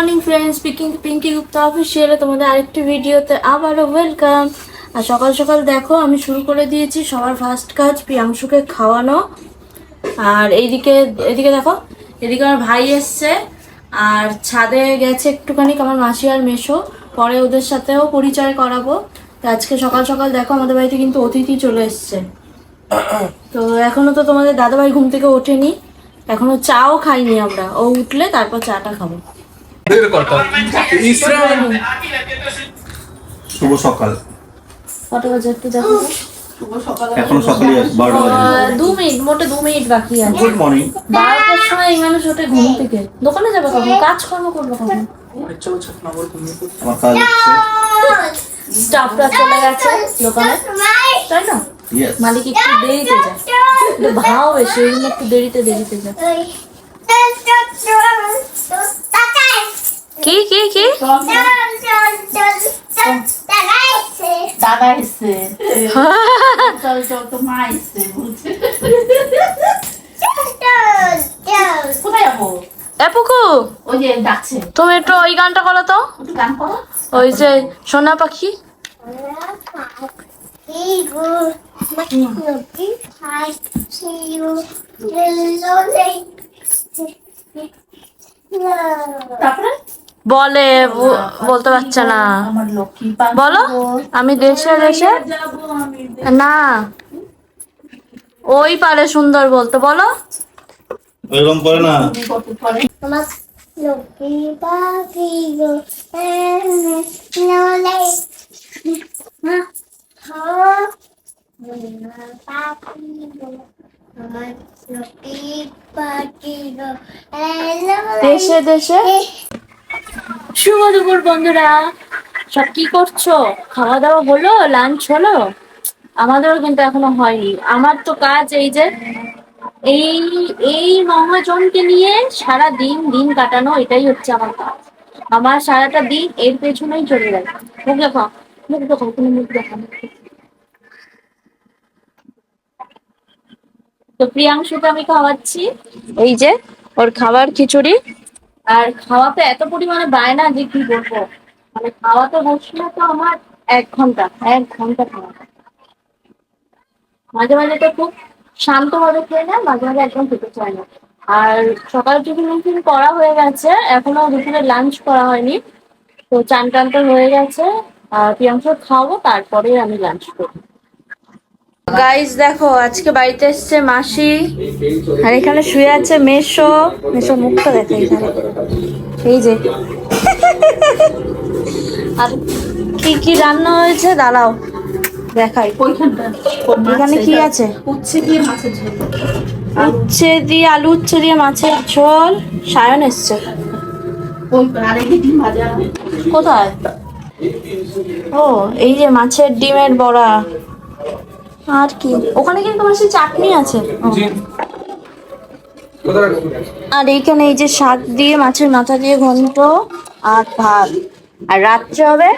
Morning friends Pinky Pinky Gupta অফিসিয়ালে তোমাদের আরেকটি ভিডিওতে আবারও ওয়েলকাম আর সকাল সকাল দেখো, আমি শুরু করে দিয়েছি সবার ফার্স্ট কাজ, প্রিয়াংশুকে খাওয়ানো। আর এইদিকে এদিকে দেখো, এদিকে আমার ভাই এসছে। আর ছাদে গেছে একটুখানি, আমার মাসি আর মেশো। পরে ওদের সাথেও পরিচয় করাবো। তো আজকে সকাল সকাল দেখো, আমাদের বাড়িতে কিন্তু অতিথি চলে এসছে। তো এখনও তো তোমাদের দাদাভাই ঘুম থেকে ওঠেনি। এখনও চাও খাইনি আমরা। ও উঠলে তারপর চাটা খাব। বের কথা ইসরায়েল শুভ সকাল কত বাজে একটু দেখো এখনও সকালই আছে বারোটা বাজে দু মিনিট মোটে দু মিনিট বাকি আছে গুড মর্নিং বারোটার সময় এই মানুষ ওঠে ঘুম থেকে দোকানে যাবে কখন কাজকর্ম করবে কখন আমার কাজ স্টাফরা চলে গেছে দোকানে তাই না মালিক একটু দেরিতে যায় ভাও একটু দেরিতে দেরিতে যায় কি? কি কি দাদা এসছে চল চল তো মা এসছে কোথায় যাব? এপুকু ওই যে ডাকছে তুমি একটু ওই গানটা করো তো। গান করো। ওই যে সোনা পাখি। তারপরে? বলে বলতে পারছে না। বলো? আমি দেশে দেশে? না। ওই পারে সুন্দর বলতে বলো। ওইরকম করে না। দেশে দেশে? শুভ বন্ধুরা। সব কি করছ? খাওয়া দাওয়া হলো? লাঞ্চ হলো? আমাদেরও কিন্তু এখনও হয়নি। আমার তো কাজ এই যে, এই এই মহাজনকে নিয়ে সারা দিন দিন কাটানো, এটাই হচ্ছে আমার কাজ। আমার সারাটা দিন এর পেছনেই চলে যায়। মুখ দেখো মুখ দেখো তুমি মুখ দেখো তো প্রিয়াংশুকে আমি খাওয়াচ্ছি। এই যে, ওর খাবার খিচুড়ি। আর খাওয়া তো এত পরিমাণে বায়না যে কি বলব? মানে খাওয়াতে বসলে তো আমার এক ঘণ্টা এক ঘণ্টা খাওয়া। মাঝে মাঝে তো খুব শান্ত ভাবে খেয়ে নেয়, মাঝে মাঝে একদম খেতে চায় না। আর সকালে টিফিন করা হয়ে গেছে, এখনও দুপুরে লাঞ্চ করা হয়নি। তো চান টান তো হয়ে গেছে, আর প্রিয়াংশ খাওয়াবো তারপরে আমি লাঞ্চ করব। গাইস দেখো আজকে বাড়িতে এসছে মাসি। আর এখানে শুয়ে আছে মেশো মেশো মুখটা দেখো এখানে। এই যে। আর কি কি রান্না হয়েছে? দাঁড়াও দেখাই। এখানে কি আছে? উচ্ছে দিয়ে মাছের ঝোল। উচ্ছে দিয়ে আলু উচ্ছে দিয়ে মাছের ঝোল। সায়ন এসছে। কোথায়? ও এই যে মাছের ডিমের বড়া। আর কি? ওখানে কিন্তু মাসি চাটনি আছে। আর এইখানে এই যে শাক দিয়ে মাছের মাথা দিয়ে ঘন্ট আর ভাত। আর রাত্রে হবে?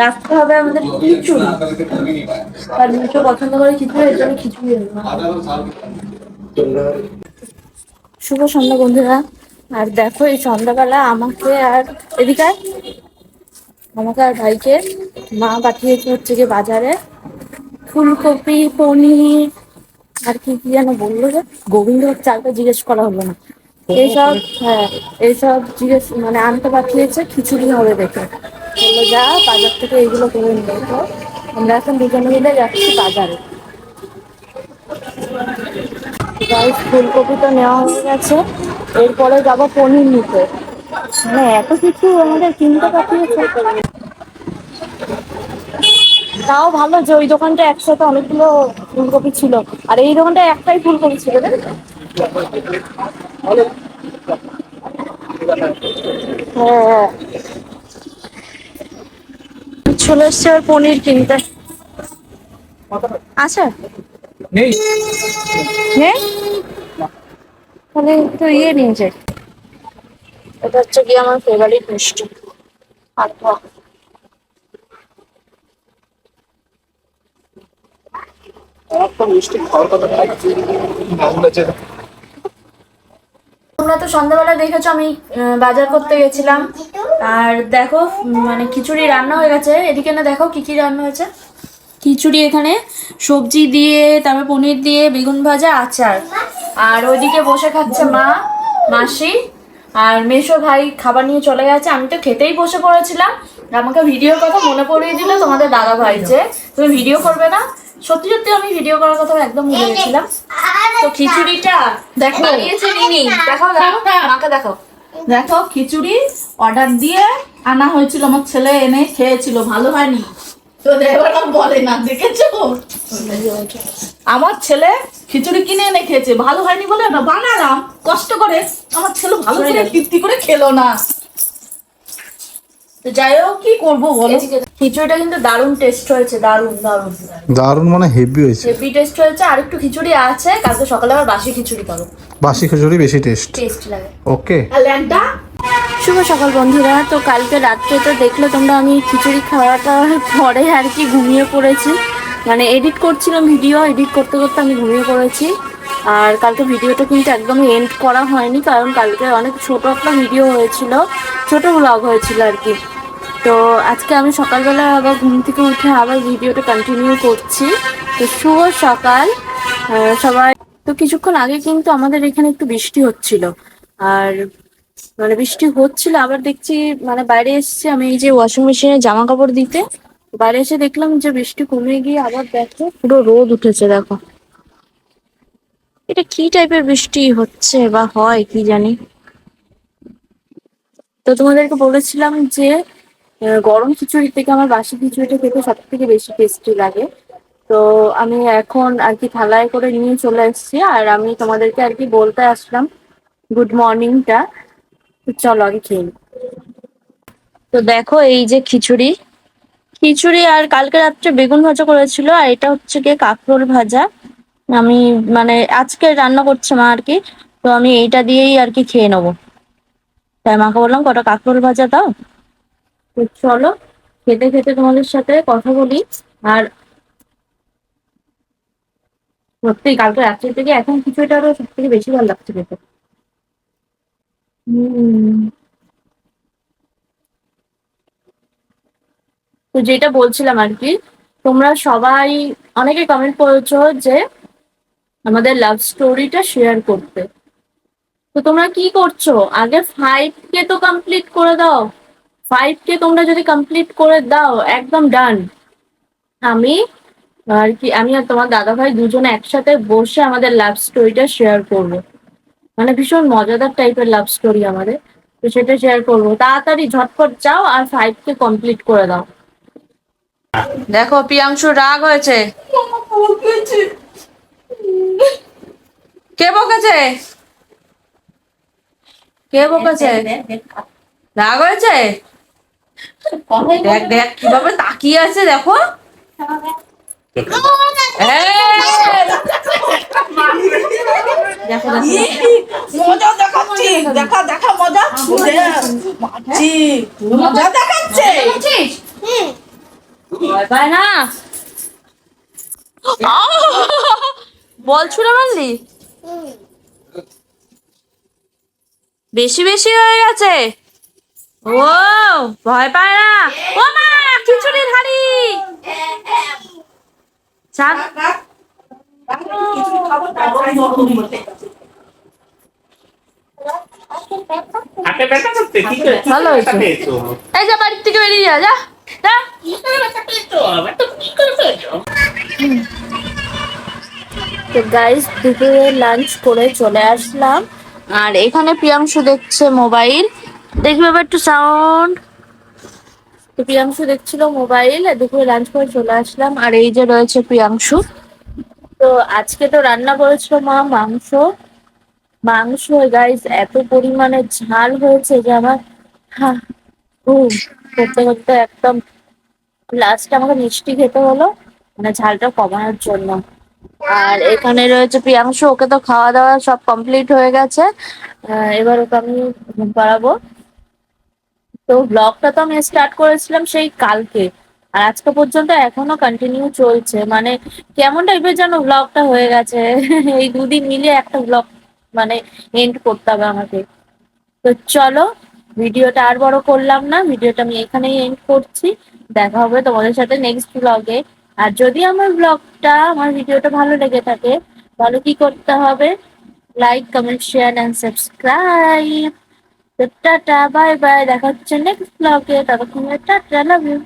রাত্রে হবে আমাদের খিচুড়ি। আর মিঠু পছন্দ করে খিচুড়ি এর জন্য খিচুড়ি শুভ সন্ধ্যা বন্ধুরা। আর দেখো এই সন্ধ্যাবেলা আমাকে আর এদিকে আমাকে আর ভাইকে মা পাঠিয়েছে হচ্ছে গিয়ে বাজারে। ফুলকপি পনির আর কি কি যেন বলল যে? গোবিন্দ চালটা জিজ্ঞেস করা হলো না। এইসব হ্যাঁ এইসব জিজ্ঞেস মানে আনতে পাঠিয়েছে খিচুড়ি হবে দেখে। বলল যা বাজার থেকে এইগুলো করে নিয়ে তো। আমরা এখন দুজনে মিলে যাচ্ছি বাজারে। ফুলকপি তো নেওয়া হয়ে গেছে। এরপরে যাব পনির নিতে। মানে এত কিছু আমাদের কিনতে পাঠিয়েছে। তাও ভালো যে ওই দোকানটা একসাথে অনেকগুলো ফুলকপি ছিল। আর এই দোকানটা একটাই ফুলকপি ছিল হ্যাঁ। চলে এসছে ওর পনির কিনতে। আচ্ছা। নেই। নেই? তাহলে তো ইয়ে নিয়ে যাই। এটা হচ্ছে গিয়ে আমার ফেভারিট মিষ্টি। আলুয়া তোমরা তো সন্ধ্যাবেলা দেখেছ, আমি বাজার করতে গেছিলাম। আর দেখো মানে খিচুড়ি রান্না হয়ে গেছে। এদিকে না দেখো কি কি রান্না হয়েছে। খিচুড়ি এখানে, সবজি দিয়ে, তারপর পনির দিয়ে, বেগুন ভাজা, আচার। আর ওইদিকে বসে খাচ্ছে মা, মাসি, আর মেশো ভাই খাবার নিয়ে চলে গেছে। আমি তো খেতেই বসে পড়েছিলাম। আমাকে ভিডিওর কথা মনে পড়িয়ে দিল তোমাদের দাদা ভাই যে, তুমি ভিডিও করবে না। সত্যি সত্যি আমি ভিডিও করার কথা একদম ভুলে গেছিলাম। তো খিচুড়িটা দেখো। দেখো মাকে দেখো। দেখো খিচুড়ি অর্ডার দিয়ে আনা হয়েছিল আমার ছেলে এনে খেয়েছিল ভালো হয়নি। তো বলে না দেখেছ? আমার ছেলে খিচুড়ি কিনে এনে খেয়েছে ভালো হয়নি বলে না বানালাম। কষ্ট করে। আমার ছেলে ভালো করে তৃপ্তি করে খেলো না। তো যাই হোক কি করব বলো? খিচুড়িটা কিন্তু দারুণ টেস্ট হয়েছে দারুণ দারুণ। দারুণ মানে হেভি হয়েছে। হেভি টেস্ট হয়েছে আর একটু খিচুড়ি আছে কালকে সকালে আবার বাসি খিচুড়ি খাব বাসি খিচুড়ি বেশি টেস্ট টেস্ট লাগে। ওকে আর ল্যাংটা? শুভ সকাল বন্ধুরা তো কালকে রাত্রে তো দেখলে তোমরা আমি খিচুড়ি খাওয়াটা পরে আর কি ঘুমিয়ে পড়েছি। মানে এডিট করছিলাম ভিডিও এডিট করতে করতে আমি ঘুমিয়ে পড়েছি। আর কালকে ভিডিওটা কিন্তু একদমই এন্ড করা হয়নি কারণ কালকে অনেক ছোট একটা ভিডিও হয়েছিল ছোট ব্লগ হয়েছিল আর কি। তো আজকে আমি সকালবেলা আবার ঘুম থেকে উঠে আবার ভিডিওটা কন্টিনিউ করছি। তো শুভ সকাল। সবাই তো কিছুক্ষণ আগে কিন্তু আমাদের এখানে একটু বৃষ্টি হচ্ছিল। আর মানে বৃষ্টি হচ্ছিল, আবার দেখছি মানে বাইরে এসেছি আমি এই যে ওয়াশিং মেশিনে জামা কাপড় দিতে। বাইরে এসে দেখলাম যে বৃষ্টি কমে গিয়ে আবার দেখো পুরো রোদ উঠেছে, দেখো। এটা কি টাইপের বৃষ্টি হচ্ছে বা হয়, কি জানি। তো তোমাদেরকে বলেছিলাম যে গরম খিচুড়ি থেকে আমার বাসি খিচুড়িটা খেতে সব থেকে বেশি টেস্টি লাগে। তো আমি এখন আর কি থালায় করে নিয়ে চলে এসেছি আর আমি তোমাদেরকে আর কি বলতে আসলাম গুড মর্নিংটা চলো আগে খেয়ে। তো দেখো এই যে খিচুড়ি। খিচুড়ি আর কালকে রাত্রে বেগুন ভাজা করেছিল আর এটা হচ্ছে গিয়ে কাঁকরোল ভাজা। আমি মানে আজকে রান্না করছে মা আর কি, তো আমি এইটা দিয়েই আর কি খেয়ে নেব। তাই মাকে বললাম কটা কাঁকরোল ভাজা দাও। তো চলো, খেতে খেতে তোমাদের সাথে কথা বলি। আর সত্যি, কালকে রাত্রি থেকে এখন খিচুড়িটা আরও সব থেকে বেশি ভালো লাগছে খেতে। তো যেটা বলছিলাম আর কি, তোমরা সবাই অনেকে কমেন্ট করেছ যে আমাদের লাভ স্টোরিটা শেয়ার করতে। তো তোমরা কি করছ? আগে ফাইভ কে তো কমপ্লিট করে দাও। ফাইভ কে তোমরা যদি কমপ্লিট করে দাও, একদম ডান আমি আর কি, আমি আর তোমার দাদা ভাই দুজনে একসাথে বসে আমাদের লাভ স্টোরিটা শেয়ার করব। মানে ভীষণ মজাদার টাইপের লাভ স্টোরি আমাদের। তো সেটা শেয়ার করব। তাড়াতাড়ি ঝটপট যাও আর ফাইভ কে কমপ্লিট করে দাও। দেখো, প্রিয়াংশু, রাগ হয়েছে? কে বকেছে? কে বকেছে? রাগ হয়েছে? দেখ দেখ কীভাবে তাকিয়ে আছে দেখো। এই! দেখো দেখো। মজা দেখাচ্ছি দেখা দেখা মজা। মজা দেখাচ্ছে। না? বল ছুড়ে মারলি? বেশি বেশি হয়ে গেছে। ও ভয় পায় না। ও মা খিচুড়ির হাড়ি ভালো হয়েছে। এই যা বাড়ির থেকে বেরিয়ে যা যা? তো গাইস দুপুরে লাঞ্চ করে চলে আসলাম। আর এখানে প্রিয়াংশু দেখছে মোবাইল দেখবে এবার একটু সাউন্ড তো প্রিয়াংশু দেখছিল মোবাইল দুপুরে লাঞ্চ করে চলে আসলাম। আর এই যে রয়েছে প্রিয়াংশু। তো আজকে তো রান্না করেছিল মা মাংস। মাংস গাইস এত পরিমাণে ঝাল হয়েছে যে আমার হা, ঘুম। করতে করতে একদম লাস্টে আমাকে মিষ্টি খেতে হলো মানে ঝালটা কমানোর জন্য। আর এখানে রয়েছে প্রিয়াংশু ওকে তো খাওয়া দাওয়া সব কমপ্লিট হয়ে গেছে। এবার ওকে আমি ঘুম পাড়াবো। তো ব্লগটা তো আমি স্টার্ট করেছিলাম সেই কালকে। আর আজকে পর্যন্ত এখনও কন্টিনিউ চলছে। মানে কেমন টাইপের যেন ব্লগটা হয়ে গেছে। এই দুদিন মিলিয়ে একটা ব্লগ মানে এন্ড করতে হবে আমাকে। তো চলো, ভিডিওটা আর বড় করলাম না। ভিডিওটা আমি এখানেই এন্ড করছি। দেখা হবে তোমাদের সাথে নেক্সট ব্লগে আর যদি আমার ব্লগটা আমার ভিডিওটা ভালো লেগে থাকে, তাহলে কি করতে হবে? Like comment share and subscribe tata bye bye দেখা হচ্ছে নেক্সট ব্লগে ততক্ষণ টাটা লাভ ইউ